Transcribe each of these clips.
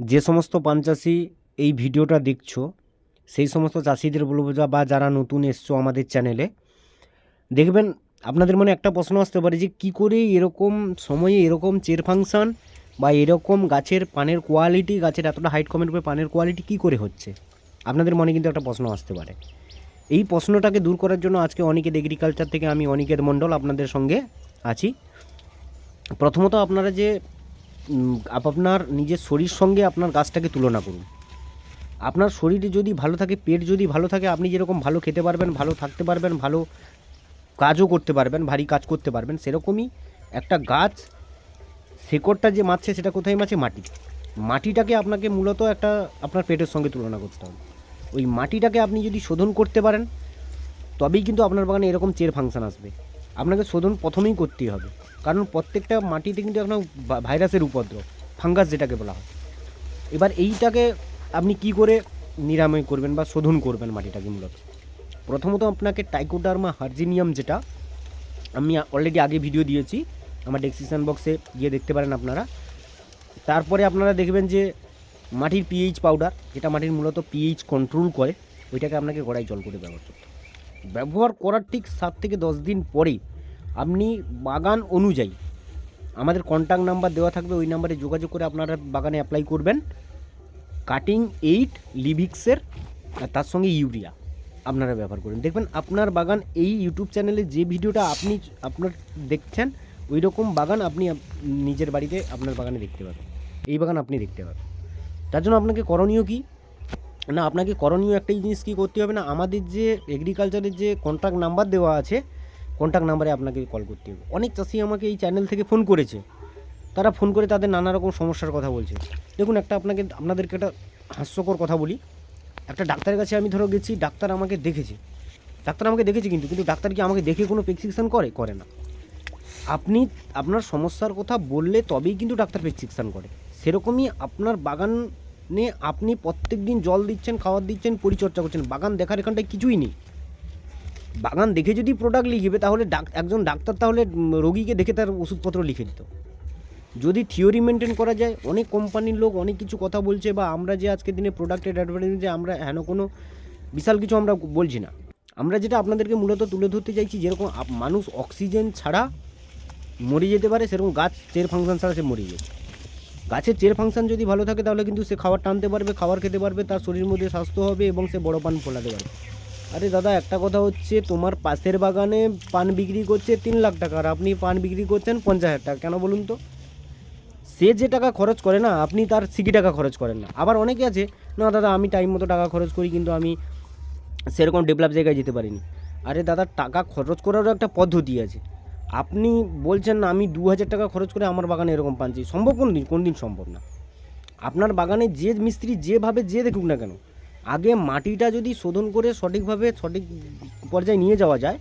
যে সমস্ত পান চাষি এই ভিডিওটা দেখছ, সেই সমস্ত চাষিদের বলব বা যারা নতুন এসছো আমাদের চ্যানেলে, দেখবেন আপনাদের মনে একটা প্রশ্ন আসতে পারে যে কী করে এরকম সময়ে এরকম চের ফাংশন বা এরকম গাছের পানের কোয়ালিটি গাছের এতটা হাইট কমের উপরে পানের কোয়ালিটি কী করে হচ্ছে? আপনাদের মনে কিন্তু একটা প্রশ্ন আসতে পারে। এই প্রশ্নটাকে দূর করার জন্য আজকে অনিকের এগ্রিকালচার থেকে আমি অনিকের মণ্ডল আপনাদের সঙ্গে আছি। প্রথমত আপনারা যে আপনার নিজের শরীর সঙ্গে আপনার গাছটাকে তুলনা করুন। আপনার শরীরে যদি ভালো থাকে, পেট যদি ভালো থাকে, আপনি যেরকম ভালো খেতে পারবেন, ভালো থাকতে পারবেন, ভালো কাজও করতে পারবেন, ভারী কাজ করতে পারবেন, সেরকমই একটা গাছ শেকড়টা যে মারছে, সেটা কোথায় মারছে? মাটি। মাটিটাকে আপনাকে মূলত একটা আপনার পেটের সঙ্গে তুলনা করতে হবে। ওই মাটিটাকে আপনি যদি শোধন করতে পারেন, তবেই কিন্তু আপনার বাগানে এরকম চের ফাংশান আসবে। আপনাকে শোধন প্রথমেই করতেই হবে। কারণ প্রত্যেকটা মাটিতে কিন্তু এখন ভাইরাসের উপদ্রব, ফাঙ্গাস যেটাকে বলা হয়। এবার এইটাকে আপনি কি করে নিরাময় করবেন বা শোধন করবেন মাটিটাকে মূলত? প্রথমত আপনাকে টাইকোডার্মা হার্জিনিয়াম যেটা, আমি অলরেডি আগে ভিডিও দিয়েছি, আমার ডেসক্রিপশন বক্সে গিয়ে দেখতে পারেন আপনারা। তারপরে আপনারা দেখবেন যে মাটির পিএইচ পাউডার যেটা মাটির মূলত পিএইচ কন্ট্রোল করে, ওইটাকে আপনাকে গড়াই জল করে ব্যবহার করতে। ব্যবহার করার ঠিক সাত থেকে দশ দিন পরেই আপনি বাগান অনুযায়ী, আমাদের কন্ট্যাক্ট নাম্বার দেওয়া থাকবে, ওই নাম্বারে যোগাযোগ করে আপনারা বাগানে অ্যাপ্লাই করবেন। কাটিং এইট লিভিক্সের আর তার সঙ্গে ইউরিয়া আপনারা ব্যবহার করুন দেখবেন আপনার বাগান এই ইউটিউব চ্যানেলে যে ভিডিওটা আপনি আপনার দেখছেন ওই রকম বাগান আপনি নিজের বাড়িতে আপনার বাগানে দেখতে পাবেন। এই বাগান আপনি দেখতে পাবেন। তার জন্য আপনাকে করণীয় কি? না, আপনাকে করণীয় একটাই জিনিস কী করতে হবে না, আমাদের যে এগ্রিকালচারের যে কন্ট্যাক্ট নাম্বার দেওয়া আছে কন্ট্যাক্ট নাম্বারে আপনাকে কল করতে হবে। অনেক চাষি আমাকে এই চ্যানেল থেকে ফোন করেছে। তারা ফোন করে তাদের নানা রকম সমস্যার কথা বলছে। দেখুন, একটা আপনাকে, আপনাদেরকে একটা হাস্যকর কথা বলি। একটা ডাক্তারের কাছে আমি ধরো গেছি, ডাক্তার আমাকে দেখেছে। ডাক্তার আমাকে দেখেছে কিন্তু কিন্তু ডাক্তার কি আমাকে দেখে কোনো প্রেসক্রিপশন করে? করে না। আপনি, আপনার সমস্যার কথা বললে তবেই কিন্তু ডাক্তার প্রেসক্রিপশন করে। সেরকমই আপনার বাগানে আপনি প্রত্যেক দিন জল দিচ্ছেন খাবার দিচ্ছেন, পরিচর্যা করছেন। বাগান দেখার এখানটায় কিছুই নেই। বাগান দেখে যদি প্রোডাক্ট লিখবে তাহলে ডাক, একজন ডাক্তার তাহলে রোগীকে দেখে তার ওষুধপত্র লিখে দিত। যদি থিওরি মেনটেন করা যায়, অনেক কোম্পানির লোক অনেক কিছু কথা বলছে বা আমরা যে আজকের দিনে প্রোডাক্টের অ্যাডভার্টাইজ যে আমরা, হেন কোনো বিশাল কিছু আমরা বলছি না। আমরা যেটা আপনাদেরকে মূলত তুলে ধরতে চাইছি, যেরকম মানুষ অক্সিজেন ছাড়া মরে যেতে পারে, সেরকম গাছ চের ফাংশন ছাড়া সে মরে যাবে গাছের চের ফাংশন যদি ভালো থাকে, তাহলে কিন্তু সে খাবার টানতে পারবে, খাবার খেতে পারবে, তার শরীর মধ্যে স্বাস্থ্য হবে এবং সে বড় পান ফোলাতে পারবে। আরে দাদা, একটা কথা হচ্ছে, তোমার পাশের বাগানে পান বিক্রি করছে তিন লাখ টাকা আর আপনি পান বিক্রি করছেন পঞ্চাশ হাজার টাকা, কেন বলুন তো? সে যে টাকা খরচ করে না, আপনি তার সিকি টাকা খরচ করেন না। আবার অনেকে আছে, না দাদা, আমি টাইম মতো টাকা খরচ করি, কিন্তু আমি সেরকম ডেভেলপ জায়গায় যেতে পারিনি। আরে দাদা, টাকা খরচ করারও একটা পদ্ধতি আছে। আপনি বলছেন না, আমি দু হাজার টাকা খরচ করে আমার বাগানে এরকম পান চাই। সম্ভব কোনো দিন কোন দিন সম্ভব না। আপনার বাগানে যে মিস্ত্রি যেভাবে যে দেখুক না কেন আগে মাটিটা যদি শোধন করে সঠিকভাবে সঠিক পর্যায়ে নিয়ে যাওয়া যায়,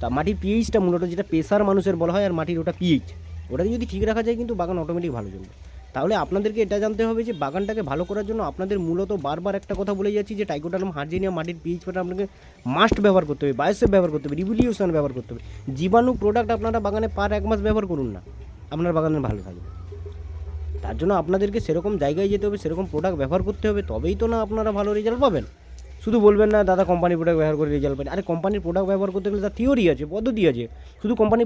তা মাটির পিএইচটা মূলত যেটা প্রেশার মানুষের বলা হয় আর মাটির ওটা পিএইচ ওটাকে যদি ঠিক রাখা যায় কিন্তু বাগান অটোমেটিক ভালো চলবে। তাহলে আপনাদেরকে এটা জানতে হবে যে বাগানটাকে ভালো করার জন্য আপনাদের মূলত বারবার একটা কথা বলে যাচ্ছি যে টাইকোটালম হার্জিনিয়া মাটির পিএইচটা আপনাকে মাস্ট ব্যবহার করতে হবে বায়োসেফ ব্যবহার করতে হবে রিভলিউশন ব্যবহার করতে হবে। জীবাণু প্রোডাক্ট আপনারা বাগানে পার এক মাস ব্যবহার করুন না, আপনার বাগানে ভালো থাকবে। তার জন্য আপনাদেরকে সেরকম জায়গায় যেতে হবে, সেরকম প্রোডাক্ট ব্যবহার করতে হবে, তবেই তো না আপনারা ভালো রেজাল্ট পাবেন। শুধু বলবেন না, দাদা কোম্পানির প্রোডাক্ট ব্যবহার করে রেজাল্ট পাই আরে কোম্পানির প্রোডাক্ট ব্যবহার করতে গেলে তার থিওরি আছে, পদ্ধতি আছে। শুধু কোম্পানির